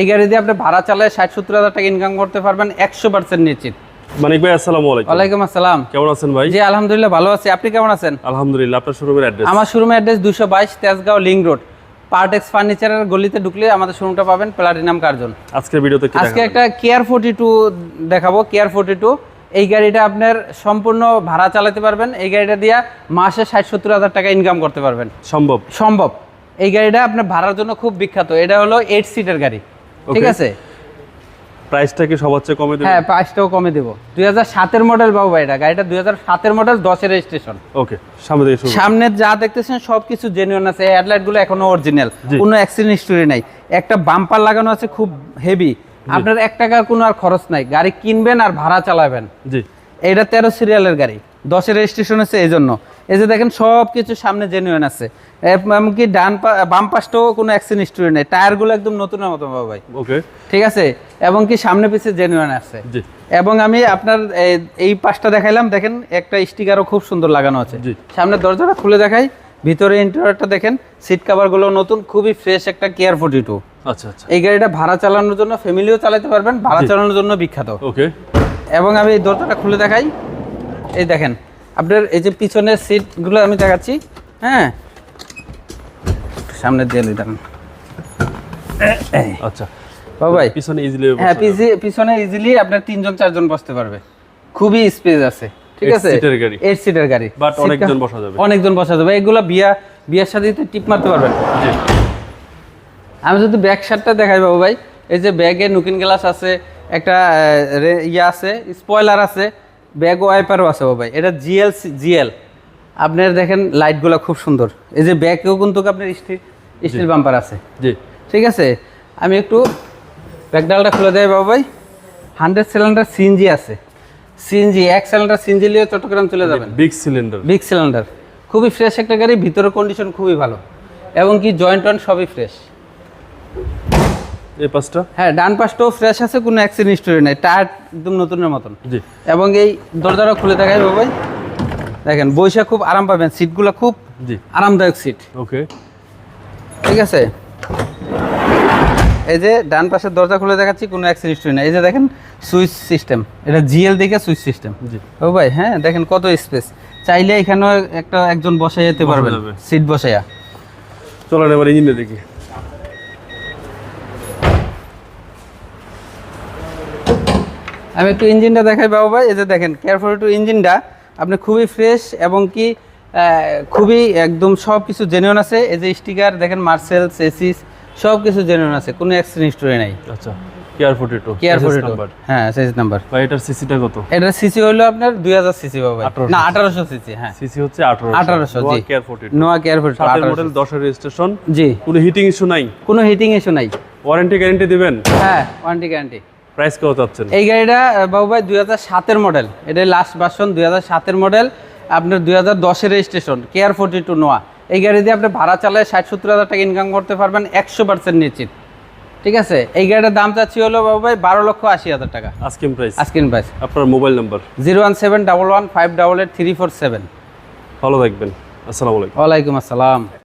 এই গাড়ি দিয়ে আপনি ভাড়া চালায় ষাট সত্তর হাজার টাকা ইনকাম করতে পারবেন একশো পার্সেন্ট নিশ্চিত। মানিক ভাই আসসালামু আলাইকুম। ওয়ালাইকুম আসসালাম। কেমন আছেন ভাই? জি আলহামদুলিল্লাহ ভালো আছি। আপনি কেমন আছেন? আলহামদুলিল্লাহ আপনার শোরুমের অ্যাড্রেস আমার শোরুমের অ্যাড্রেস দুশো বাইশ তেজগাঁও লিং রোড। পার্টেক্স ফার্নিচারের গলিতে ঢুকলে আমাদের শোরুমটা পাবেন প্লাটিনাম কার্জন আজকের ভিডিওতে আজকে একটা কেয়ার ফোর্টি টু দেখাবো কেয়ার ফোর্টি টু এই গাড়িটা আপনার সম্পূর্ণ ভাড়া চালাতে পারবেন। এই গাড়িটা দিয়ে মাসে ষাট সত্তর হাজার টাকা ইনকাম করতে পারবেন। সম্ভব? সম্ভব। এই গাড়িটা আপনার ভাড়ার জন্য খুব বিখ্যাত। এটা হলো এইট সিটের গাড়ি। ঠিক আছে? প্রাইসটা কি সবার চেয়ে কমে দেবেন হ্যাঁ প্রাইসটাও কমে দেবো। দুই হাজার মডেল বাবু এটা। গাড়িটা দুই হাজার সাতের মডেল দশের রেজিস্ট্রেশন ওকে সামনে থেকে শুরু। সামনে যা দেখতেছেন সবকিছু জেনুইন আছে। হেডলাইটগুলো এখনও অরিজিনাল কোনো অ্যাক্সিডেন্ট হিস্টোরি নাই। একটা বাম্পার লাগানো আছে খুব হেভি আপনার এক টাকার কোনো আর খরচ নাই। গাড়ি কিনবেন আর ভাড়া চালাবেন। জি। এটা তেরো সিরিয়ালের গাড়ি। দশের রেজিস্ট্রেশন আছে এই জন্য। এই যে দেখেন সব কিছু সামনে জেনুইন আছে। এমনকি ডান বাম পাশটাও কোনো অ্যাক্সিডেন্ট হিস্টোরি নেই। টায়ারগুলো একদম নতুনের মতো বাবা ভাই। ওকে ঠিক আছে? এবং কি সামনে পিছে জেনুইন আছে। এবং আমি আপনার এই- পাশটা দেখাইলাম। দেখেন একটা স্টিকারও খুব সুন্দর লাগানো আছে। সামনে দরজাটা খুলে দেখাই। ভিতরে ইন্টারিয়রটা দেখেন। সিট কাভারগুলো নতুন খুবই ফ্রেশ একটা কেয়ার ফোর্টি টু আচ্ছা আচ্ছা। এই গাড়িটা ভাড়া চালানোর জন্য ফ্যামিলিও চালাতে পারবেন। ভাড়া চালানোর জন্য বিখ্যাত। ওকে এবং আমি এই দরজাটা খুলে দেখাই। এই দেখেন। আপনার এই যে পিছনের সিটগুলো আমি দেখাচ্ছি হ্যাঁ? সামনে দিয়ে দেখেন আচ্ছা। বাবু ভাই পিছনে ইজিলি হ্যাঁ পিছে পিছনে ইজিলি আপনার তিনজন চারজন বসতে পারবে। খুবই স্পেস আছে ঠিক আছে? seater গাড়ি। সিটের গাড়ি। Seat অনেকজন বসা যাবে। অনেকজন বসা যাবে। এগুলো বিয়া বিয়ার সাথে টিপ মারতে পারবেন। আমি যদি ব্যাক শার্টটা দেখাই বাবু ভাই। এই যে ব্যাগে নুকিন গ্লাস আছে একটা ইয়ে আছে স্পয়লার আছে। ব্যাগ ওয়াইপারও আছে বাবু ভাই। এটা জিএল জিএল। আপনার দেখেন লাইটগুলো খুব সুন্দর। এই যে ব্যাগেও কিন্তু আপনার স্টিল স্টিল বাম্পার আছে। জি। ঠিক আছে? আমি একটু ব্যাকডালটা খুলে দেয় বাবু ভাই। হান্ড্রেড সিলিন্ডার সিএনজি আছে। সিএনজি এক সিলিন্ডার সিএনজি নিয়ে চট্টগ্রাম চলে যাবেন। বিগ সিলিন্ডার বিগ সিলিন্ডার খুবই ফ্রেশ একটা গাড়ি ভিতরের কন্ডিশন খুবই ভালো। এবং কি জয়েন্ট টয়েন্ট সবই ফ্রেশ এই পাঁচটা হ্যাঁ ডান পাশটাও ফ্রেশ আছে কোনো অ্যাক্সিডেন্ট হিস্টোরি নেই। টায়ার একদম নতুনের মতন। জি। এবং এই দরজাটা খুলে দেখাই বাবাই দেখেন বৈশা খুব আরাম পাবেন। সিটগুলো খুব জি। আরামদায়ক সিট ওকে। ঠিক আছে? এই যে ডান পাশের দরজা খুলে দেখাচ্ছি কোনো অ্যাক্সিডেন্ট হিস্টোরি নেই। এই যে দেখেন সুইচ সিস্টেম এটা জিএল দেখে সুইচ সিস্টেম জি। ও ভাই হ্যাঁ দেখেন কত স্পেস চাইলে এখানেও একটা একজন বসাই যেতে পারবেন। সিট বসাইয়া চলেন এবার ইঞ্জিনে দেখি আমি একটু ইঞ্জিনটা দেখাই বাবু ভাই এই যে দেখেন কেয়ারফুল টু ইঞ্জিনটা। আপনি খুবই ফ্রেশ এবং কি খুবই একদম সব কিছু জেনুইন আছে। এই যে স্টিকার দেখেন মার্সেল সেসিস সব কিছু জেনুইন আছে কোনো অ্যাক্সিডেন্ট হিস্টোরি নাই। আচ্ছা care forty two careful two হ্যাঁ সেসিস নাম্বার বা এটার সিসিটা কত? এটা সিসি হলো আপনার দুই হাজার সিসি বাবু ভাই। 1800 না আঠারোশো সিসি হ্যাঁ। সিসি হচ্ছে আঠারো আঠারোশো জি। Care forty Noah careful two সাতের মডেল দশের রেজিস্ট্রেশন জি। কোনো হিটিং ইস্যু নাই? কোনো হিটিং ইস্যু নাই। ওয়ারেন্টি গ্যারেন্টি দিবেন? হ্যাঁ ওয়ারেন্টি গ্যারান্টি প্রাইস কত চাচ্ছেন? এই গাড়িটা বাবু ভাই দুই হাজার মডেল। এটা লাস্ট ভার্সন দুই হাজার মডেল। আপনার দুই হাজার দশের registration care forty two Noah এই গাড়ি দিয়ে আপনি ভাড়া চালায় ষাট সত্তর হাজার টাকা ইনকাম করতে পারবেন একশো পার্সেন্ট নিশ্চিত। ঠিক আছে? এই গাড়িটার দাম চাচ্ছি হলো বাবু ভাই বারো লক্ষ আশি হাজার টাকা। আস্কিং প্রাইস আস্কিন প্রাইস আপনার mobile number zero one seven double one five double eight three four seven. ভালো থাকবেন। আসসালামু আলাইকুম। ওয়ালাইকুম আসসালাম।